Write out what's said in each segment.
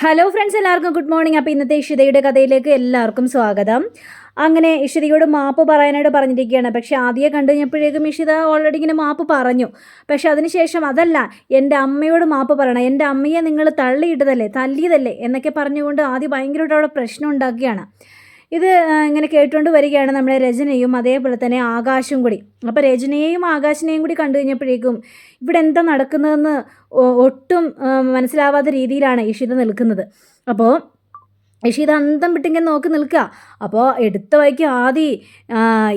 Hello friends എല്ലാവർക്കും good morning അപ്പോൾ ഇന്നത്തെ ഇഷിതയുടെ കഥയിലേക്ക് എല്ലാവർക്കും സ്വാഗതം. അങ്ങനെ ഇഷിതയോട് മാപ്പ് പറയാനായിട്ട് പറഞ്ഞിരിക്കുകയാണ്. പക്ഷെ ആദ്യം കണ്ടു കഴിഞ്ഞപ്പോഴേക്കും ഇഷിത ഓൾറെഡി ഇങ്ങനെ മാപ്പ് പറഞ്ഞു. പക്ഷെ അതിനുശേഷം അതല്ല എന്റെ അമ്മയോട് മാപ്പ് പറയണം. എന്റെ അമ്മയെ നിങ്ങൾ തള്ളിയിട്ടതല്ലേ തല്ലിയതല്ലേ എന്നൊക്കെ പറഞ്ഞുകൊണ്ട് ആദ്യം ഭയങ്കരമായിട്ട് അവിടെ പ്രശ്നം ഉണ്ടാക്കുകയാണ്. ഇത് ഇങ്ങനെ കേട്ടുകൊണ്ട് വരികയാണ് നമ്മുടെ രചനയും അതേപോലെ തന്നെ ആകാശും കൂടി. അപ്പോൾ രചനയെയും ആകാശിനെയും കൂടി കണ്ടു കഴിഞ്ഞപ്പോഴേക്കും ഇവിടെ എന്താ നടക്കുന്നതെന്ന് ഒട്ടും മനസ്സിലാവാത്ത രീതിയിലാണ് ഇഷിത നിൽക്കുന്നത്. അപ്പോൾ ഇഷിത അന്തം വിട്ടിങ്ങനെ നോക്കി നിൽക്കുക. അപ്പോൾ എടുത്ത വഴിക്ക് ആദി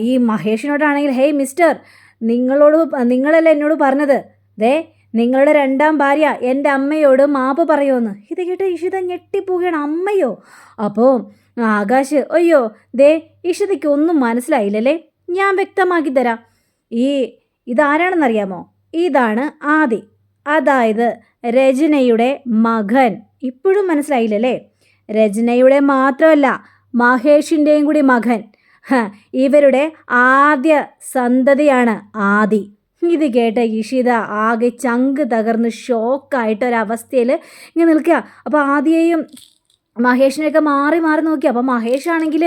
ഈ മഹേഷിനോടാണെങ്കിൽ ഹേയ് മിസ്റ്റർ നിങ്ങളോട് നിങ്ങളല്ലേ എന്നോട് പറഞ്ഞത്? ദേ നിങ്ങളുടെ രണ്ടാം ഭാര്യ എന്റെ അമ്മയോട് മാപ്പ് പറയുമെന്ന്. ഇത് കേട്ട് ഇഷിത ഞെട്ടിപ്പോവുകയാണ്. അമ്മയോ? അപ്പോൾ ആകാശ് അയ്യോ ദേ ഇഷതയ്ക്ക് ഒന്നും മനസ്സിലായില്ലല്ലേ? ഞാൻ വ്യക്തമാക്കി തരാം. ഈ ഇതാരാണെന്നറിയാമോ? ഇതാണ് ആദി. അതായത് രചനയുടെ മകൻ. ഇപ്പോഴും മനസ്സിലായില്ലല്ലേ? രചനയുടെ മാത്രമല്ല മഹേഷിന്റെയും കൂടി മകൻ. ഇവരുടെ ആദ്യ സന്തതിയാണ് ആദി. ഇത് കേട്ട ഇഷിത ആകെ ചങ്ക് തകർന്ന് ഷോക്കായിട്ട് ഒരവസ്ഥയിൽ ഇങ്ങനെ നിൽക്കുക. അപ്പോൾ ആദിയെയും മഹേഷിനെയൊക്കെ മാറി മാറി നോക്കി. അപ്പം മഹേഷ് ആണെങ്കിൽ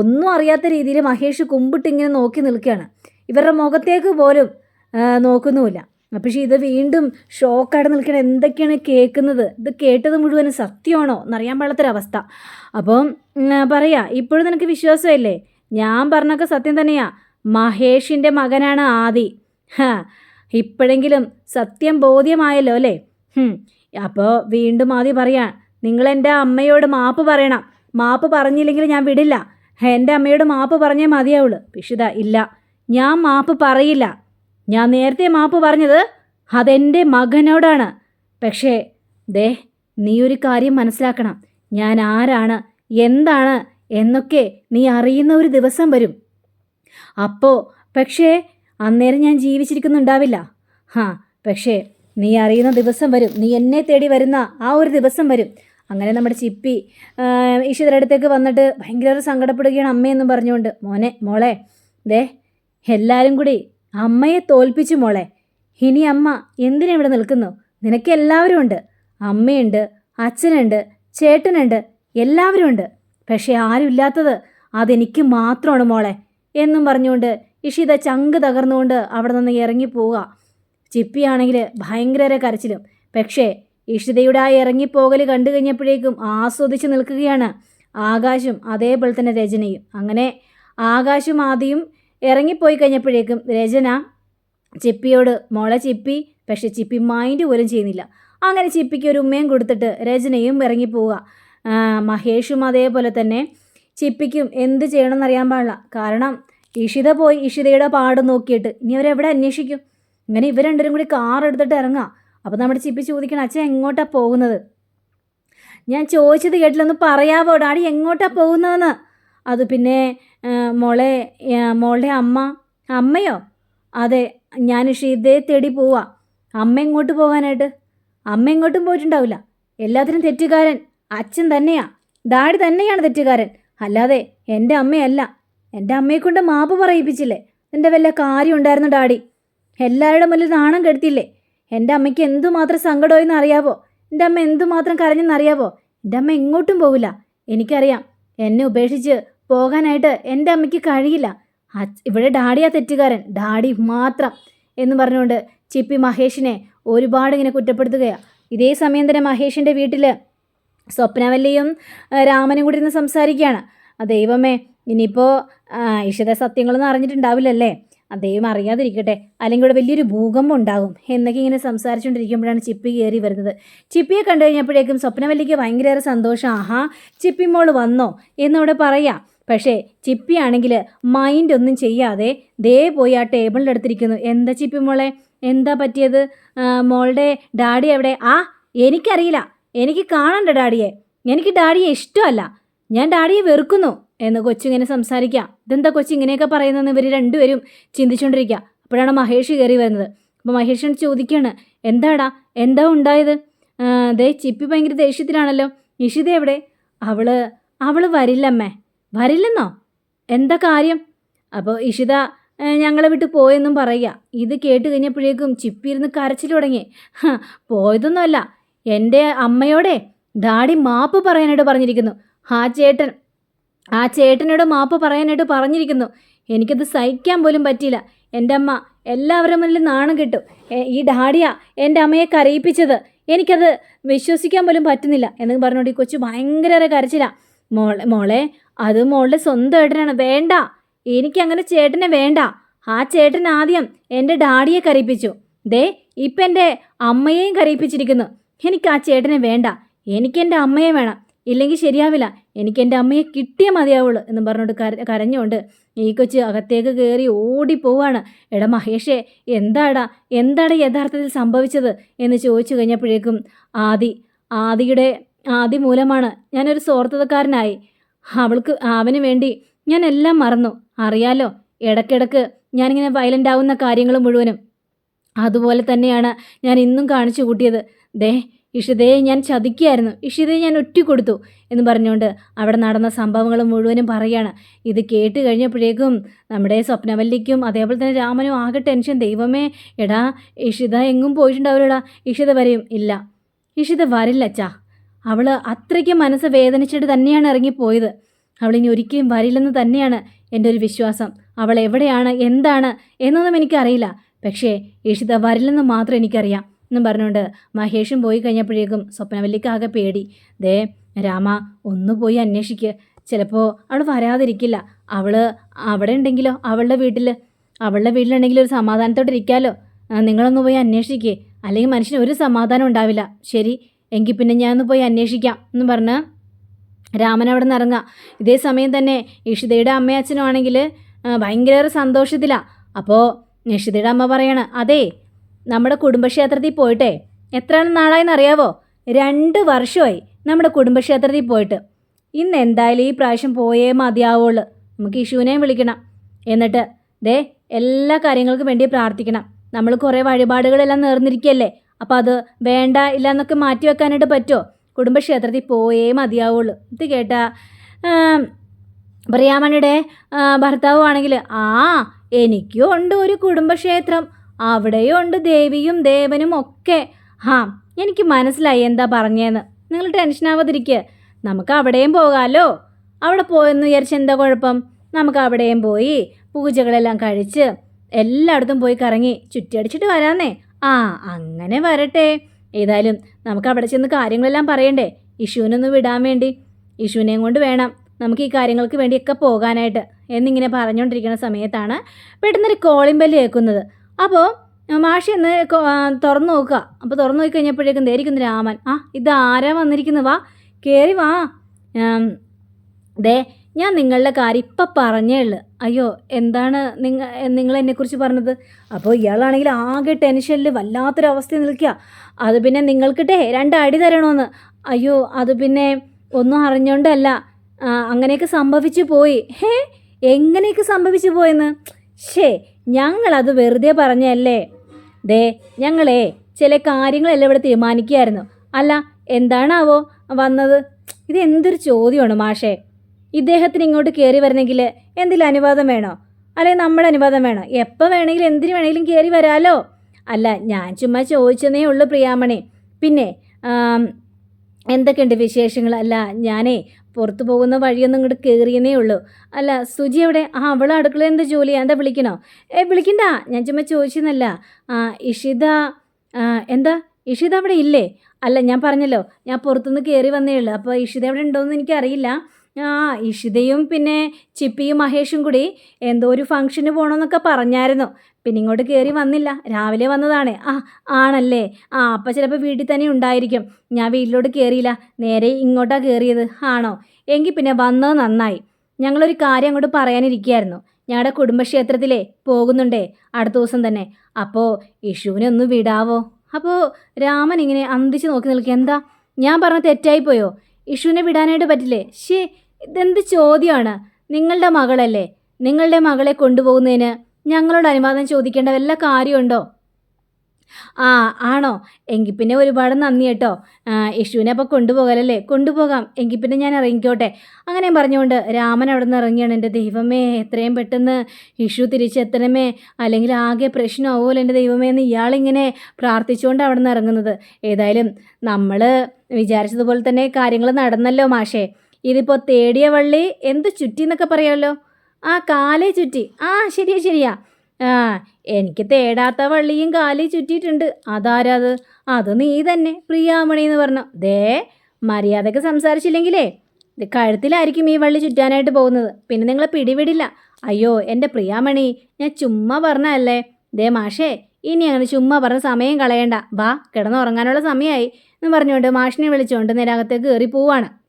ഒന്നും അറിയാത്ത രീതിയിൽ മഹേഷ് കുമ്പിട്ട് ഇങ്ങനെ നോക്കി നിൽക്കുകയാണ്. ഇവരുടെ മുഖത്തേക്ക് പോലും നോക്കുന്നുമില്ല. പക്ഷേ ഇത് വീണ്ടും ഷോക്കായിട്ട് നിൽക്കണം എന്തൊക്കെയാണ് കേൾക്കുന്നത്? ഇത് കേട്ടത് മുഴുവനും സത്യമാണോ? എന്നറിയാൻ പാടാത്തൊരവസ്ഥ അപ്പം പറയാ ഇപ്പോഴും നിനക്ക് വിശ്വാസമല്ലേ? ഞാൻ പറഞ്ഞൊക്കെ സത്യം തന്നെയാ. മഹേഷിന്റെ മകനാണ് ആദി. ഇപ്പോഴെങ്കിലും സത്യം ബോധ്യമായല്ലോ അല്ലേ? അപ്പോൾ വീണ്ടും ആദ്യം പറയാ നിങ്ങൾ എന്റെ അമ്മയോട് മാപ്പ് പറയണം. മാപ്പ് പറഞ്ഞില്ലെങ്കിൽ ഞാൻ വിടില്ല. എന്റെ അമ്മയോട് മാപ്പ് പറഞ്ഞേ മതിയാവുള്ളൂ. പിഷിത ഇല്ല. ഞാൻ മാപ്പ് പറയില്ല. ഞാൻ നേരത്തെ മാപ്പ് പറഞ്ഞത് അതെന്റെ മകനോടാണ്. പക്ഷേ ദേ നീ ഒരു കാര്യം മനസ്സിലാക്കണം. ഞാൻ ആരാണ് എന്താണ് എന്നൊക്കെ നീ അറിയുന്ന ഒരു ദിവസം വരും. അപ്പോൾ പക്ഷേ അന്നേരം ഞാൻ ജീവിച്ചിരിക്കുന്നുണ്ടാവില്ല. ഹാ പക്ഷേ നീ അറിയുന്ന ദിവസം വരും. നീ എന്നെ തേടി വരുന്ന ആ ഒരു ദിവസം വരും. അങ്ങനെ നമ്മുടെ ചിപ്പി ഈശ്വരുടെ അടുത്തേക്ക് വന്നിട്ട് ഭയങ്കര സങ്കടപ്പെടുകയാണ് അമ്മയെന്നും പറഞ്ഞുകൊണ്ട് മോനെ മോളെ ദേ എല്ലാവരും കൂടി അമ്മയെ തോൽപ്പിച്ചു മോളെ. ഇനി അമ്മ എന്തിനാ ഇവിടെ നിൽക്കുന്നു? നിനക്ക് എല്ലാവരും ഉണ്ട്. അമ്മയുണ്ട് അച്ഛനുണ്ട് ചേട്ടനുണ്ട് എല്ലാവരും ഉണ്ട്. പക്ഷേ ആരും ഇല്ലാത്തത് അതെനിക്ക് മാത്രമാണ് മോളെ എന്നും പറഞ്ഞുകൊണ്ട് ഇഷിത ചങ്ക് തകർന്നുകൊണ്ട് അവിടെ നിന്ന് ഇറങ്ങി പോവുക. ചിപ്പിയാണെങ്കിൽ ഭയങ്കര കരച്ചിലും. പക്ഷേ ഇഷിതയുടെ ആ ഇറങ്ങിപ്പോകൽ കണ്ടു കഴിഞ്ഞപ്പോഴേക്കും ആസ്വദിച്ച് നിൽക്കുകയാണ് ആകാശും അതേപോലെ തന്നെ രചനയും. അങ്ങനെ ആകാശും ആദ്യം ഇറങ്ങിപ്പോയി കഴിഞ്ഞപ്പോഴേക്കും രചന ചിപ്പിയോട് മോളെ ചിപ്പി പക്ഷെ ചിപ്പി മൈൻഡ് പോലും ചെയ്യുന്നില്ല. അങ്ങനെ ചിപ്പിക്ക് ഒരു ഉമ്മയും കൊടുത്തിട്ട് രചനയും ഇറങ്ങിപ്പോവുക. മഹേഷും അതേപോലെ തന്നെ ചിപ്പിക്കും എന്ത് ചെയ്യണമെന്ന് അറിയാൻ പാടില്ല. കാരണം ഇഷിത പോയി ഇഷിതയുടെ പാട് നോക്കിയിട്ട് ഇനി അവരെവിടെ അന്വേഷിക്കും? ഇങ്ങനെ ഇവർ രണ്ടുപേരും കൂടി കാർ എടുത്തിട്ട് ഇറങ്ങാം അപ്പോൾ നമ്മുടെ ചിപ്പി ചോദിക്കണം അച്ഛൻ എങ്ങോട്ടാണ് പോകുന്നത്? ഞാൻ ചോദിച്ചത് കേട്ടില്ലൊന്ന് പറയാവോ? ഡാഡി എങ്ങോട്ടാണ് പോകുന്നതെന്ന്? അത് പിന്നെ മോളെ മോളുടെ അമ്മ അമ്മയോ? അതെ ഞാൻ ഷീതയെ തേടി പോവാ. അമ്മ എങ്ങോട്ട് പോകാനായിട്ട്? അമ്മ എങ്ങോട്ടും പോയിട്ടുണ്ടാവില്ല. എല്ലാത്തിനും തെറ്റുകാരൻ അച്ഛൻ തന്നെയാ. ഡാഡി തന്നെയാണ് തെറ്റുകാരൻ. അല്ലാതെ എന്റെ അമ്മയല്ല. എന്റെ അമ്മയെ കൊണ്ട് മാപ്പ് പറയിപ്പിച്ചില്ലേ? എന്റെ വല്ല കാര്യം ഉണ്ടായിരുന്നു ഡാഡി? എല്ലാവരുടെ മുന്നിൽ നാണം കെടുത്തില്ലേ? എന്റെ അമ്മയ്ക്ക് എന്തുമാത്രം സങ്കടമായെന്ന് അറിയാവോ? എന്റെ അമ്മ എന്തുമാത്രം കരഞ്ഞെന്ന് അറിയാവോ? എന്റെ അമ്മ എങ്ങോട്ടും പോവില്ല. എനിക്കറിയാം എന്നെ ഉപേക്ഷിച്ച് പോകാനായിട്ട് എന്റെ അമ്മയ്ക്ക് കഴിയില്ല. ഇവിടെ ഡാഡിയാ തെറ്റുകാരൻ. ഡാഡി മാത്രം എന്ന് പറഞ്ഞുകൊണ്ട് ചിപ്പി മഹേഷിനെ ഒരുപാട് ഇങ്ങനെ കുറ്റപ്പെടുത്തുകയാണ് ഇതേ സമയം തന്നെ മഹേഷിന്റെ വീട്ടിൽ സ്വപ്നവല്ലിയും രാമനും കൂടി ഇരുന്ന് സംസാരിക്കുകയാണ്. ദൈവമേ ഇനിയിപ്പോൾ ഇഷിത സത്യങ്ങളൊന്നും അറിഞ്ഞിട്ടുണ്ടാവില്ലല്ലേ? ദൈവം അറിയാതിരിക്കട്ടെ അല്ലെങ്കിൽ ഇവിടെ വലിയൊരു ഭൂകമ്പം ഉണ്ടാകും എന്നൊക്കെ ഇങ്ങനെ സംസാരിച്ചുകൊണ്ടിരിക്കുമ്പോഴാണ് ചിപ്പി കയറി വരുന്നത്. ചിപ്പിയെ കണ്ടു കഴിഞ്ഞപ്പോഴേക്കും സ്വപ്നവല്ലിക്ക് ഭയങ്കരേറെ സന്തോഷം. ആഹാ ചിപ്പി മോൾ വന്നോ? എന്നവിടെ പറയാം. പക്ഷേ ചിപ്പി ചിപ്പിയാണെങ്കിൽ മൈൻഡ് ഒന്നും ചെയ്യാതെ ദേ പോയി ആ ടേബിളിന്റെ അടുത്തിരിക്കുന്നു. എന്താ ചിപ്പി മോളെ? എന്താ പറ്റിയത്? മോളുടെ ഡാഡി എവിടെ? ആ എനിക്കറിയില്ല. എനിക്ക് കാണണ്ട ഡാഡിയെ. എനിക്ക് ഡാഡിയെ ഇഷ്ടമല്ല. ഞാൻ ഡാഡിയെ വെറുക്കുന്നു. എന്ന് കൊച്ചിങ്ങനെ സംസാരിക്കാം. ഇതെന്താ കൊച്ചി ഇങ്ങനെയൊക്കെ പറയുന്നതെന്ന് ഇവർ രണ്ടുപേരും ചിന്തിച്ചുകൊണ്ടിരിക്കുക അപ്പോഴാണ് മഹേഷ് കയറി വരുന്നത്. അപ്പോൾ മഹേഷൻ ചോദിക്കുകയാണ് എന്താടാ? എന്താ ഉണ്ടായത്? ദേ ചിപ്പി ഭയങ്കര ദേഷ്യത്തിലാണല്ലോ. ഇഷിത എവിടെ? അവൾ അവൾ വരില്ലമ്മേ. വരില്ലെന്നോ? എന്താ കാര്യം? അപ്പോൾ ഇഷിത ഞങ്ങളെ വിട്ട് പോയെന്നും പറയുക. ഇത് കേട്ട് കഴിഞ്ഞപ്പോഴേക്കും ചിപ്പി ഇരുന്ന് കരച്ചിൽ തുടങ്ങി. പോയതൊന്നുമല്ല. എന്റെ അമ്മയോടെ ഡാഡി മാപ്പ് പറയാനായിട്ട് പറഞ്ഞിരിക്കുന്നു. ആ ചേട്ടൻ ആ ചേട്ടനോട് മാപ്പ് പറയാനായിട്ട് പറഞ്ഞിരിക്കുന്നു. എനിക്കത് സഹിക്കാൻ പോലും പറ്റിയില്ല. എന്റെ അമ്മ എല്ലാവരുടെ മുന്നിൽ നാണം കിട്ടും. ഈ ഡാഡിയ എന്റെ അമ്മയെ കരയിപ്പിച്ചത്. എനിക്കത് വിശ്വസിക്കാൻ പോലും പറ്റുന്നില്ല എന്ന് പറഞ്ഞുകൊണ്ട് ഈ കൊച്ചു ഭയങ്കര കരച്ചില്ല മോളെ മോളെ അത് മോളുടെ സ്വന്തം ഏട്ടനാണ്. വേണ്ട. എനിക്കങ്ങനെ ചേട്ടനെ വേണ്ട. ആ ചേട്ടൻ ആദ്യം എന്റെ ഡാഡിയെ കരയിപ്പിച്ചു. ദേ ഇപ്പം എന്റെ അമ്മയെയും കരയിപ്പിച്ചിരിക്കുന്നു. എനിക്ക് ആ ചേട്ടനെ വേണ്ട. എനിക്ക് എന്റെ അമ്മയെ വേണം. ഇല്ലെങ്കിൽ ശരിയാവില്ല. എനിക്ക് എന്റെ അമ്മയെ കിട്ടിയേ മതിയാവുള്ളൂ എന്ന് പറഞ്ഞുകൊണ്ട് കര കരഞ്ഞുകൊണ്ട് ഈ കൊച്ച് അകത്തേക്ക് കയറി ഓടിപ്പോവാണ്. എടാ മഹേഷേ എന്താടാ? എന്താടാ യഥാർത്ഥത്തിൽ സംഭവിച്ചത്? എന്ന് ചോദിച്ചു കഴിഞ്ഞപ്പോഴേക്കും ആദി ആദിയുടെ ആദി മൂലമാണ് ഞാനൊരു സ്വാർത്ഥതക്കാരനായി. അവൾക്ക് അവന് വേണ്ടി ഞാൻ എല്ലാം മറന്നു. അറിയാലോ ഇടയ്ക്കിടയ്ക്ക് ഞാനിങ്ങനെ വയലന്റ് ആവുന്ന കാര്യങ്ങൾ മുഴുവനും. അതുപോലെ തന്നെയാണ് ഞാൻ ഇന്നും കാണിച്ചു കൂട്ടിയത്. ദേ ഇഷിതയെ ഞാൻ ചതിക്കുകയായിരുന്നു ഇഷിതയെ ഞാൻ ഒറ്റിക്കൊടുത്തു എന്ന് പറഞ്ഞുകൊണ്ട് അവിടെ നടന്ന സംഭവങ്ങൾ മുഴുവനും പറയുകയാണ്. ഇത് കേട്ട് കഴിഞ്ഞപ്പോഴേക്കും നമ്മുടെ സ്വപ്നവല്ലിക്കും അതേപോലെ തന്നെ രാമനും ആകെ ടെൻഷൻ ദൈവമേ എടാ ഇഷിത എങ്ങും പോയിട്ടുണ്ടാവില്ലടാ. ഇഷിത വരെയും ഇല്ല. ഇഷിത വരില്ല അച്ഛാ അവൾ അത്രയ്ക്ക് മനസ്സ് വേദനിച്ചിട്ട് തന്നെയാണ് ഇറങ്ങിപ്പോയത്. അവൾ ഇനി ഒരിക്കലും വരില്ലെന്ന് തന്നെയാണ് എന്റെ ഒരു വിശ്വാസം. അവൾ എവിടെയാണ് എന്താണ് എന്നൊന്നും എനിക്കറിയില്ല. പക്ഷേ ഇഷിത വരില്ലെന്ന് മാത്രം എനിക്കറിയാം. എന്നും പറഞ്ഞുകൊണ്ട് മഹേഷും പോയി കഴിഞ്ഞപ്പോഴേക്കും സ്വപ്നവല്ലിക്ക് ആകെ പേടി. ദേ രാമ ഒന്ന് പോയി അന്വേഷിക്ക്. ചിലപ്പോൾ അവൾ വരാതിരിക്കില്ല. അവൾ അവിടെ ഉണ്ടെങ്കിലോ? അവളുടെ വീട്ടിൽ അവളുടെ വീട്ടിലുണ്ടെങ്കിൽ ഒരു സമാധാനത്തോടെ ഇരിക്കാമല്ലോ നിങ്ങളൊന്ന് പോയി അന്വേഷിക്കേ. അല്ലെങ്കിൽ മനുഷ്യന് ഒരു സമാധാനം ഉണ്ടാവില്ല. ശരി എങ്കിൽ പിന്നെ ഞാനൊന്ന് പോയി അന്വേഷിക്കാം എന്ന് പറഞ്ഞ് രാമൻ അവിടെ നിന്ന് ഇറങ്ങാം ഇതേ സമയം തന്നെ ഇഷിതയുടെ അമ്മയച്ഛനും ആണെങ്കിൽ ഭയങ്കര സന്തോഷത്തിലാണ് അപ്പോൾ ഇഷിതയുടെ അമ്മ പറയാണ് അതേ നമ്മുടെ കുടുംബക്ഷേത്രത്തിൽ പോയിട്ടേ എത്ര നാളായെന്ന് അറിയാവോ രണ്ട് വർഷമായി നമ്മുടെ കുടുംബക്ഷേത്രത്തിൽ പോയിട്ട്. ഇന്ന് എന്തായാലും ഈ പ്രാവശ്യം പോയേ മതിയാവുള്ളൂ. നമുക്ക് ഇഷുവിനെയും വിളിക്കണം. എന്നിട്ട് ദേ എല്ലാ കാര്യങ്ങൾക്കും വേണ്ടി പ്രാർത്ഥിക്കണം. നമ്മൾ കുറേ വഴിപാടുകളെല്ലാം നേർന്നിരിക്കുകയല്ലേ അപ്പോൾ അത് വേണ്ട ഇല്ല എന്നൊക്കെ മാറ്റി വെക്കാനായിട്ട് പറ്റുമോ? കുടുംബക്ഷേത്രത്തിൽ പോയേ മതിയാവുള്ളൂ. ഇത് കേട്ടാ പറയാമണിയുടെ ഭർത്താവ് ആണെങ്കിൽ ആ എനിക്കും ഉണ്ട് ഒരു കുടുംബക്ഷേത്രം. അവിടെയും ഉണ്ട് ദേവിയും ദേവനും ഒക്കെ. ആ എനിക്ക് മനസ്സിലായി എന്താ പറഞ്ഞേന്ന്. നിങ്ങൾ ടെൻഷൻ ആവാതിരിക്കുക നമുക്ക് അവിടെയും പോകാമല്ലോ അവിടെ പോയെന്ന് വിചാരിച്ച് എന്താ കുഴപ്പം? നമുക്ക് അവിടെയും പോയി പൂജകളെല്ലാം കഴിച്ച് എല്ലായിടത്തും പോയി കറങ്ങി ചുറ്റിയടിച്ചിട്ട് വരാന്നേ. ആ അങ്ങനെ വരട്ടെ. ഏതായാലും നമുക്ക് അവിടെ ചെന്ന് കാര്യങ്ങളെല്ലാം പറയണ്ടേ. ഇഷുവിനൊന്ന് വിടാൻ വേണ്ടി. ഇഷുവിനെയും കൊണ്ട് വേണം നമുക്ക് ഈ കാര്യങ്ങൾക്ക് വേണ്ടിയൊക്കെ പോകാനായിട്ട്. എന്നിങ്ങനെ പറഞ്ഞുകൊണ്ടിരിക്കുന്ന സമയത്താണ് പെട്ടെന്നൊരു കോളിംഗ് കേൾക്കുന്നത്. അപ്പോൾ മാഷി ഒന്ന് തുറന്ന് നോക്കുക. അപ്പോൾ തുറന്നു നോക്കി കഴിഞ്ഞപ്പോഴേക്കും ധരിക്കുന്നു രാമൻ. ആ ഇത് ആരാ വന്നിരിക്കുന്നത് വാ കയറി വാ. ദേ ഞാൻ നിങ്ങളുടെ കാര്യം ഇപ്പം പറഞ്ഞേ ഉള്ളൂ. അയ്യോ എന്താണ് നിങ്ങൾ നിങ്ങൾ എന്നെക്കുറിച്ച് പറഞ്ഞത്? അപ്പോൾ ഇയാളാണെങ്കിൽ ആകെ ടെൻഷനിൽ വല്ലാത്തൊരവസ്ഥയിൽ നിൽക്കുക. അത് പിന്നെ നിങ്ങൾക്കിട്ടേ രണ്ട് അടി തരണമെന്ന്. അയ്യോ അത് പിന്നെ ഒന്നും അറിഞ്ഞോണ്ടല്ല. അങ്ങനെയൊക്കെ സംഭവിച്ചു പോയി. ഹേ എങ്ങനെയൊക്കെ സംഭവിച്ചു പോയെന്ന്? ഷേ ഞങ്ങളത് വെറുതെ പറഞ്ഞല്ലേ? ദേ ഞങ്ങളേ ചില കാര്യങ്ങളെല്ലാം ഇവിടെ തീരുമാനിക്കുകയായിരുന്നു. അല്ല എന്താണാവോ വന്നത്? ഇത് എന്തൊരു ചോദ്യമാണ് മാഷേ. ഇദ്ദേഹത്തിന് ഇങ്ങോട്ട് കയറി വരണമെങ്കിൽ എന്തെങ്കിലും അനുവാദം വേണോ? അല്ലെങ്കിൽ നമ്മുടെ അനുവാദം വേണോ? എപ്പോൾ വേണമെങ്കിലും എന്തിനു വേണമെങ്കിലും കയറി വരാലോ? അല്ല ഞാൻ ചുമ്മാ ചോദിച്ചതേ ഉള്ളൂ പ്രിയാമണി. പിന്നെ എന്തൊക്കെയുണ്ട് വിശേഷങ്ങൾ? അല്ല ഞാനേ പുറത്തു പോകുന്ന വഴിയൊന്നും ഇങ്ങോട്ട് കയറിയെന്നേ ഉള്ളൂ. അല്ല സുജി എവിടെ? ആ അവൾ അടുക്കള എന്താ ജോലി? എന്താ വിളിക്കണോ? ഏ വിളിക്കണ്ട. ഞാൻ ചുമ്മാ ചോദിച്ചെന്നല്ല. ആ ഇഷിത എന്താ? ഇഷിത അവിടെ ഇല്ലേ? അല്ല ഞാൻ പറഞ്ഞല്ലോ. ഞാൻ പുറത്തുനിന്ന് കയറി വന്നേ ഉള്ളൂ. അപ്പോൾ ഇഷിത എവിടെ ഉണ്ടോയെന്ന് എനിക്കറിയില്ല. ആ ഇഷിതയും പിന്നെ ചിപ്പിയും മഹേഷും കൂടി എന്തോ ഒരു ഫംഗ്ഷന് പോകണമെന്നൊക്കെ പറഞ്ഞായിരുന്നു. പിന്നെ ഇങ്ങോട്ട് കയറി വന്നില്ല. രാവിലെ വന്നതാണ്. ആ ആണല്ലേ? ആ അപ്പം ചിലപ്പോൾ വീട്ടിൽ തന്നെ ഉണ്ടായിരിക്കും. ഞാൻ വീട്ടിലോട്ട് കയറിയില്ല നേരെ ഇങ്ങോട്ടാണ് കയറിയത് ആണോ? എങ്കിൽ പിന്നെ വന്നത് നന്നായി. ഞങ്ങളൊരു കാര്യം അങ്ങോട്ട് പറയാനിരിക്കുകയായിരുന്നു. ഞങ്ങളുടെ കുടുംബക്ഷേത്രത്തിലേ പോകുന്നുണ്ടേ അടുത്ത ദിവസം തന്നെ. അപ്പോൾ ഇഷുവിനെ ഒന്ന് വിടാവോ? അപ്പോൾ രാമൻ ഇങ്ങനെ അന്തിച്ച് നോക്കി നിൽക്കുക. എന്താ? ഞാൻ പറഞ്ഞ തെറ്റായിപ്പോയോ യേശുവിനെ വിടാനായിട്ട് പറ്റില്ലേ? ശേ ഇതെന്ത് ചോദ്യമാണ്? നിങ്ങളുടെ മകളല്ലേ? നിങ്ങളുടെ മകളെ കൊണ്ടുപോകുന്നതിന് ഞങ്ങളോട് അനുവാദം ചോദിക്കേണ്ട വല്ല കാര്യമുണ്ടോ? ആ ആണോ. എങ്കിൽ പിന്നെ ഒരുപാട് നന്ദി കേട്ടോ. യശുവിനെ അപ്പോൾ കൊണ്ടുപോകാലല്ലേ? കൊണ്ടുപോകാം. എങ്കിൽ പിന്നെ ഞാൻ ഇറങ്ങിക്കോട്ടെ. അങ്ങനെ പറഞ്ഞുകൊണ്ട് രാമൻ അവിടെ നിന്ന് ഇറങ്ങിയാണ്. എന്റെ ദൈവമേ എത്രയും പെട്ടെന്ന് ഇഷു തിരിച്ചെത്തണമേ. അല്ലെങ്കിൽ ആകെ പ്രശ്നമാവുമല്ലോ എന്റെ ദൈവമേ എന്ന് ഇയാളിങ്ങനെ പ്രാർത്ഥിച്ചുകൊണ്ട് അവിടെ നിന്ന് ഇറങ്ങുന്നത്. ഏതായാലും നമ്മൾ വിചാരിച്ചതുപോലെ തന്നെ കാര്യങ്ങൾ നടന്നല്ലോ മാഷേ. ഇതിപ്പോൾ തേടിയ വള്ളി എന്ത് ചുറ്റി എന്നൊക്കെ പറയാമല്ലോ ആ കാലേ ചുറ്റി. ആ ശരിയാ ശരിയാ. ആ എനിക്ക് തേടാത്ത വള്ളിയും കാലേ ചുറ്റിയിട്ടുണ്ട്. അതാരത് അത്? നീ തന്നെ പ്രിയാമണി എന്ന് പറഞ്ഞു. ദേ മര്യാദയ്ക്ക് സംസാരിച്ചില്ലെങ്കിലേ കഴുത്തിലായിരിക്കും ഈ വള്ളി ചുറ്റാനായിട്ട് പോകുന്നത്. പിന്നെ നിങ്ങളെ പിടിവിടില്ല. അയ്യോ എന്റെ പ്രിയാമണി ഞാൻ ചുമ്മാ പറഞ്ഞല്ലേ ദേ മാഷേ ഇനി അങ്ങനെ ചുമ്മാ പറഞ്ഞ സമയം കളയണ്ട. ബാ കിടന്നുറങ്ങാനുള്ള സമയമായി എന്ന് പറഞ്ഞുകൊണ്ട് മാഷിനെ വിളിച്ചുകൊണ്ട് നേരകത്തേക്ക് കയറി പോവാണ്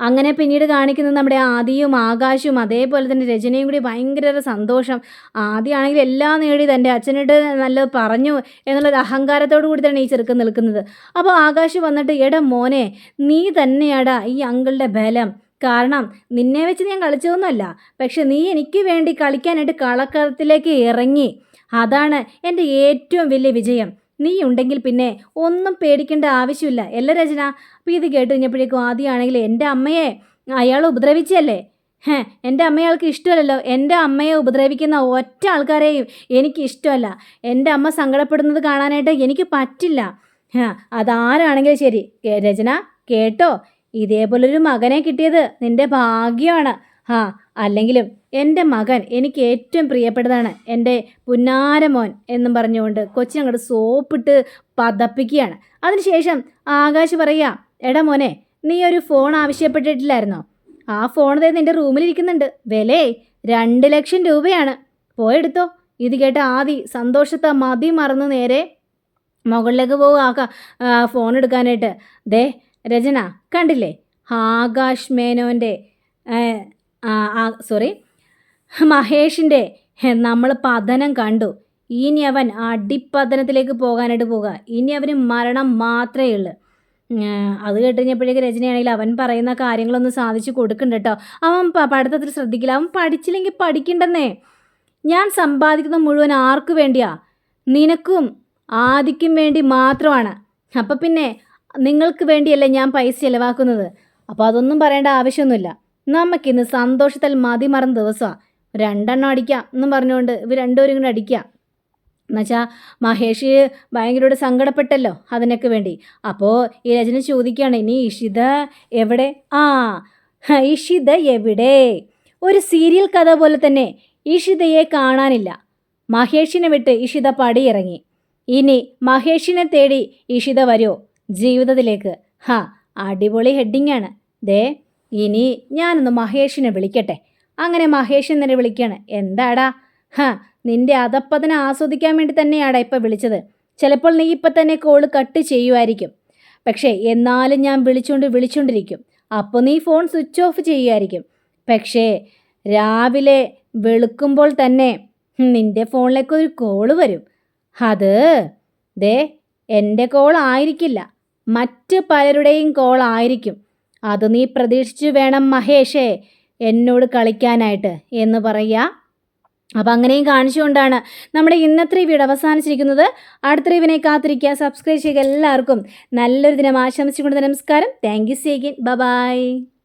അങ്ങനെ പിന്നീട് കാണിക്കുന്നത് നമ്മുടെ ആദിയും ആകാശും അതേപോലെ തന്നെ രചനയും കൂടി ഭയങ്കര സന്തോഷം. ആദ്യമാണെങ്കിൽ എല്ലാം നേടി തന്റെ അച്ഛനോട് നല്ലത് പറഞ്ഞു എന്നുള്ളൊരു അഹങ്കാരത്തോടു കൂടി തന്നെ ഈ ചെറുക്കൻ നിൽക്കുന്നത്. അപ്പോൾ ആകാശ് വന്നിട്ട് എടാ മോനെ നീ തന്നെയാടാ ഈ അങ്കിളുടെ ബലം. കാരണം നിന്നെ വെച്ച് ഞാൻ കളിച്ചതൊന്നുമല്ല. പക്ഷെ നീ എനിക്ക് വേണ്ടി കളിക്കാനായിട്ട് കളക്കളത്തിലേക്ക് ഇറങ്ങി. അതാണ് എന്റെ ഏറ്റവും വലിയ വിജയം. നീ ഉണ്ടെങ്കിൽ പിന്നെ ഒന്നും പേടിക്കേണ്ട ആവശ്യമില്ല. അല്ല രചന? അപ്പോൾ ഇത് കേട്ട് കഴിഞ്ഞപ്പോഴേക്കും ആദ്യമാണെങ്കിൽ എന്റെ അമ്മയെ അയാൾ ഉപദ്രവിച്ചല്ലേ? ഹേ എന്റെ അമ്മയാൾക്ക് ഇഷ്ടമല്ലല്ലോ. എന്റെ അമ്മയെ ഉപദ്രവിക്കുന്ന ഒറ്റ ആൾക്കാരെയും എനിക്ക് ഇഷ്ടമല്ല. എന്റെ അമ്മ സങ്കടപ്പെടുന്നത് കാണാനായിട്ട് എനിക്ക് പറ്റില്ല. ഹാ അതാരാണെങ്കിലും ശരി. രചന കേട്ടോ? ഇതേപോലൊരു മകനെ കിട്ടിയത് നിന്റെ ഭാഗ്യമാണ്. ആ അല്ലെങ്കിലും എന്റെ മകൻ എനിക്ക് ഏറ്റവും പ്രിയപ്പെട്ടതാണ് എന്റെ പുന്നാരമോൻ എന്നും പറഞ്ഞുകൊണ്ട് കൊച്ചിനങ്ങോട്ട് സോപ്പിട്ട് പതപ്പിക്കുകയാണ്. അതിനുശേഷം ആകാശ് പറയുക എടാ മോനെ നീ ഒരു ഫോൺ ആവശ്യപ്പെട്ടിട്ടില്ലായിരുന്നോ? ആ ഫോൺ ദേ നിന്റെ റൂമിലിരിക്കുന്നുണ്ട്. വിലേ രണ്ട് ലക്ഷം രൂപയാണ്. പോയെടുത്തോ ഇത് കേട്ട ആദി സന്തോഷത്തെ മതി മറന്ന് നേരെ മുകളിലേക്ക് പോകും ആക്ക ഫോൺ എടുക്കാനായിട്ട്. ദേ രചന കണ്ടില്ലേ? ആകാശ് മേനോന്റെ സോറി മഹേഷിന്റെ നമ്മൾ പതനം കണ്ടു. ഇനി അവൻ അടിപ്പതനത്തിലേക്ക് പോകാനായിട്ട് പോകുക ഇനി അവന് മരണം മാത്രമേ ഉള്ളൂ. അത് കേട്ട് കഴിഞ്ഞപ്പോഴേക്ക് രചനയാണെങ്കിൽ അവൻ പറയുന്ന കാര്യങ്ങളൊന്നും സാധിച്ചു കൊടുക്കണ്ട കേട്ടോ. അവൻ പഠിത്തത്തിൽ ശ്രദ്ധിക്കില്ല. അവൻ പഠിച്ചില്ലെങ്കിൽ പഠിക്കണ്ടെന്നേ. ഞാൻ സമ്പാദിക്കുന്ന മുഴുവൻ ആർക്കു വേണ്ടിയാ? നിനക്കും ആദിക്കും വേണ്ടി മാത്രമാണ്. അപ്പം പിന്നെ നിങ്ങൾക്ക് വേണ്ടിയല്ലേ ഞാൻ പൈസ ചിലവാക്കുന്നത്? അപ്പോൾ അതൊന്നും പറയേണ്ട ആവശ്യമൊന്നുമില്ല. നമുക്കിന്ന് സന്തോഷത്തിൽ മതി മറന്ന ദിവസമാണ് രണ്ടെണ്ണം അടിക്കാം എന്നും പറഞ്ഞുകൊണ്ട് ഇവർ രണ്ടുപേരും കൂടെ അടിക്കുക എന്നുവെച്ചാൽ മഹേഷ് ഭയങ്കരയോട് സങ്കടപ്പെട്ടല്ലോ അതിനൊക്കെ വേണ്ടി. അപ്പോൾ ഈ രചന ചോദിക്കുകയാണ് ഇനി ഇഷിത എവിടെ? ആ ഇഷിത എവിടെ? ഒരു സീരിയൽ കഥ പോലെ തന്നെ ഇഷിതയെ കാണാനില്ല. മഹേഷിനെ വിട്ട് ഇഷിത പടിയിറങ്ങി. ഇനി മഹേഷിനെ തേടി ഇഷിത വരുമോ ജീവിതത്തിലേക്ക്? ഹാ അടിപൊളി ഹെഡിങ്ങാണ് ദേ ഇനി ഞാനൊന്ന് മഹേഷിനെ വിളിക്കട്ടെ. അങ്ങനെ മഹേഷ് എന്നെ വിളിക്കുകയാണ് എന്താടാ? ഹാ നിന്റെ അതപ്പതിനെ ആസ്വദിക്കാൻ വേണ്ടി തന്നെയാടാ ഇപ്പം വിളിച്ചത്. ചിലപ്പോൾ നീ ഇപ്പം തന്നെ കോൾ കട്ട് ചെയ്യുമായിരിക്കും പക്ഷേ എന്നാലും ഞാൻ വിളിച്ചുകൊണ്ട് വിളിച്ചുകൊണ്ടിരിക്കും അപ്പോൾ നീ ഫോൺ സ്വിച്ച് ഓഫ് ചെയ്യുമായിരിക്കും പക്ഷേ രാവിലെ വെളുക്കുമ്പോൾ തന്നെ നിന്റെ ഫോണിലേക്ക് ഒരു കോൾ വരും. അത് ദേ എന്റെ കോൾ ആയിരിക്കില്ല മറ്റ് പലരുടെയും കോൾ ആയിരിക്കും അത് നീ പ്രതീക്ഷിച്ചു വേണം മഹേഷേ. എന്നോട് കളിക്കാനായിട്ട് എന്ന് പറയുക. അപ്പോൾ അങ്ങനെയും കാണിച്ചുകൊണ്ടാണ് നമ്മുടെ ഇന്നത്തെ വീട് അവസാനിച്ചിരിക്കുന്നത്. അടുത്ത റിവിനെ കാത്തിരിക്കുക. സബ്സ്ക്രൈബ് ചെയ്യുക എല്ലാവർക്കും. നല്ലൊരു ദിനം ആശംസിച്ചുകൊണ്ട് നമസ്കാരം. താങ്ക് യു സേഗിൻ ബ ബായ്